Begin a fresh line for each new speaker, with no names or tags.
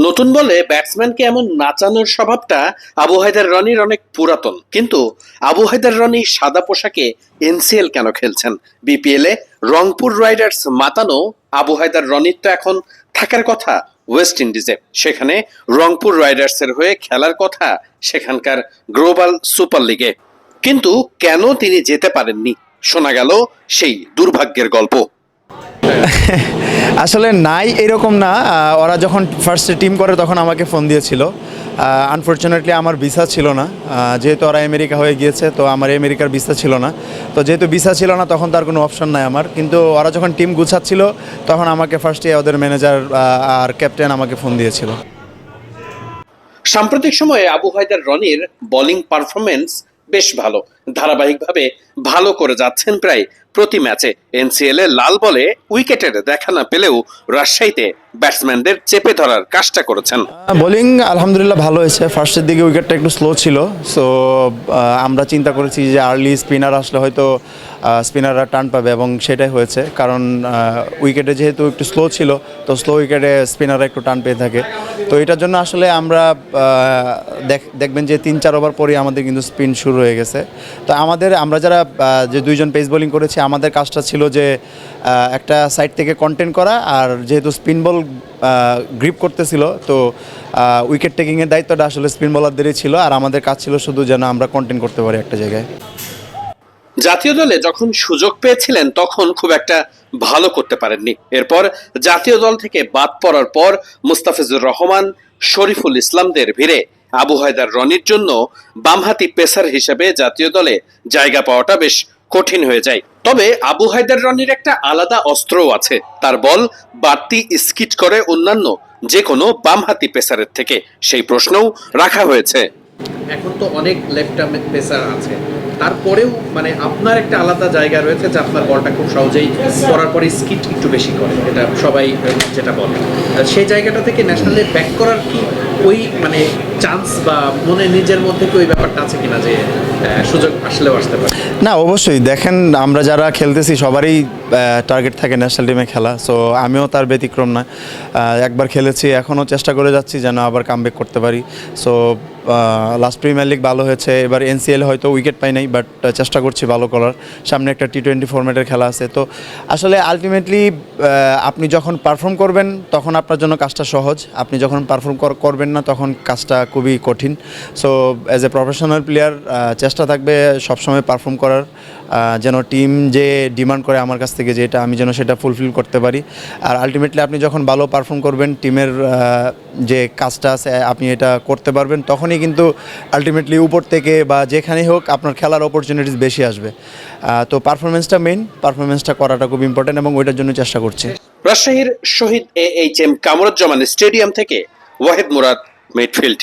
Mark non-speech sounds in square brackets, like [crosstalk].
নতুন বলে ব্যাটসম্যানকে এমন নাচানোর স্বভাবটা আবু হায়দার রনির অনেক পুরাতন। কিন্তু আবু হায়দার রনি সাদা পোশাকে এনসিএল কেন খেলছেন? বিপিএলে রংপুর রাইডার্স মাতানো আবু হায়দার রনির তো এখন থাকার কথা ওয়েস্ট ইন্ডিজে। সেখানে রংপুর রাইডার্সের হয়ে খেলার কথা সেখানকার গ্লোবাল সুপার লিগে। কিন্তু কেন তিনি যেতে পারেননি? শোনা গেল সেই দুর্ভাগ্যের গল্প। [laughs]
আসলে নাই এরকম না। ওরা যখন ফার্স্টে টিম করে তখন আমাকে ফোন দিয়েছিল। আনফর্চুনেটলি আমার ভিসা ছিল না। যেহেতু ওরা আমেরিকা হয়ে গিয়েছে, তো আমার আমেরিকার ভিসা ছিল না। তো যেহেতু ভিসা ছিল না, তখন তার কোনো অপশন নাই আমার। কিন্তু ওরা যখন টিম গুছাচ্ছিল, তখন আমাকে ফার্স্টে ওদের ম্যানেজার আর ক্যাপ্টেন আমাকে ফোন দিয়েছিল।
সাম্প্রতিক সময়ে আবু হায়দার রনির বোলিং পারফরমেন্স বেশ ভালো। ধারাবাহিকভাবে ভালো করে যাচ্ছেন প্রায় প্রতি ম্যাচে। এনসিএল এ লাল বলে উইকেটের দেখা না পেলেও রাজশাহীতে ব্যাটসম্যানদের চেপে ধরার কাজটা করেছেন।
বোলিং আলহামদুলিল্লাহ ভালো হয়েছে। ফার্স্টের দিকে উইকেটটা একটু স্লো ছিল। সো আমরা চিন্তা করেছি যে আর্লি স্পিনার আসলে হয়তো স্পিনাররা টান পাবে এবং সেটাই হয়েছে। কারণ উইকেটে যেহেতু একটু স্লো ছিল, তো স্লো উইকেটে স্পিনাররা একটু টান পেয়ে থাকে। তো এটার জন্য আসলে আমরা দেখ- দেখবেন যে তিন চার ওভার পরে আমাদের কিন্তু স্পিন শুরু হয়ে গেছে। তো আমাদের, আমরা যারা যে দুইজন পেস বোলিং করেছি, আমাদের কাজটা ছিল যে একটা সাইড থেকে কন্টেন্ট করা আর যেহেতু স্পিন বল গ্রিপ করতেছিল, তো উইকেট টেকিংয়ের দায়িত্বটা আসলে স্পিন বলারদেরই ছিল আর আমাদের কাজ ছিল শুধু যেন আমরা কন্টেন্ট করতে পারি একটা জায়গায়।
জাতীয় দলে যখন সুযোগ পেয়েছিলেন, তখন খুব একটা ভালো করতে পারেননি। এরপর জাতীয় দল থেকে বাদ পড়ার পর মুস্তাফিজুর রহমান, শরীফুল ইসলামদের ভিড়ে আবু হায়দার রনির জন্য বামহাতি পেসার হিসেবে জাতীয় দলে জায়গা পাওয়াটা বেশ কঠিন হয়ে যায়। তবে আবু হায়দার রনির একটা আলাদা অস্ত্রও আছে। তার বল বাড়তি স্কিট করে অন্যান্য যে কোনো বামহাতি পেসারের থেকে। সেই প্রশ্নও রাখা হয়েছে।
এখন তো অনেক লেফট আর্ম পেসার আছে। তারপরেও মানে আপনার একটা আলাদা জায়গা রয়েছে যে আপনার বলটা খুব সহজেই করার পরে স্কিট একটু বেশি করে। এটা সবাই যেটা বলে। সেই জায়গাটা থেকে ন্যাশনালে ব্যাক করার কি ওই মানে চান্স বা মনে নিজের মধ্যে কি ওই ব্যাপারটা আছে কিনা যে সুযোগ আসলেও আসতে পারে?
না, অবশ্যই। দেখেন, আমরা যারা খেলতেছি, সবারই টার্গেট থাকে ন্যাশনাল টিমে খেলা। সো আমিও তার ব্যতিক্রম না একবার খেলেছি, এখনও চেষ্টা করে যাচ্ছি যেন আবার কামব্যাক করতে পারি। সো লাস্ট প্রিমিয়ার লিগ ভালো হয়েছে, এবার এনসিএল হয়তো উইকেট পাই নাই বাট চেষ্টা করছি ভালো করার। সামনে একটা টি টোয়েন্টি ফরম্যাটের খেলা আছে। তো আসলে আলটিমেটলি আপনি যখন পারফর্ম করবেন, তখন আপনার জন্য কাজটা সহজ। আপনি যখন পারফর্ম করবেন না, তখন কাজটা খুবই কঠিন। So as a professional player চেষ্টা থাকবে সবসময় পারফর্ম করার। যেন টিম যে ডিমান্ড করে আমার কাছ থেকে যেটা আমি যেন সেটা ফুলফিল করতে পারি। আর আলটিমেটলি আপনি যখন ভালো পারফর্ম করবেন টিমের যে কাজটা আছে, আপনি এটা করতে পারবেন, তখনই কিন্তু আলটিমেটলি উপর থেকে বা যেখানেই হোক আপনার খেলার অপরচুনিটিস বেশি আসবে। তো পারফরমেন্সটা মেইন পারফরমেন্সটা করাটা খুব ইম্পর্টেন্ট এবং ওইটার জন্য চেষ্টা করছি।
রাজশাহীর শহীদ A H M Kamruzzaman stadium থেকে ওয়াহিদ মুরাদ মিডফিল্ড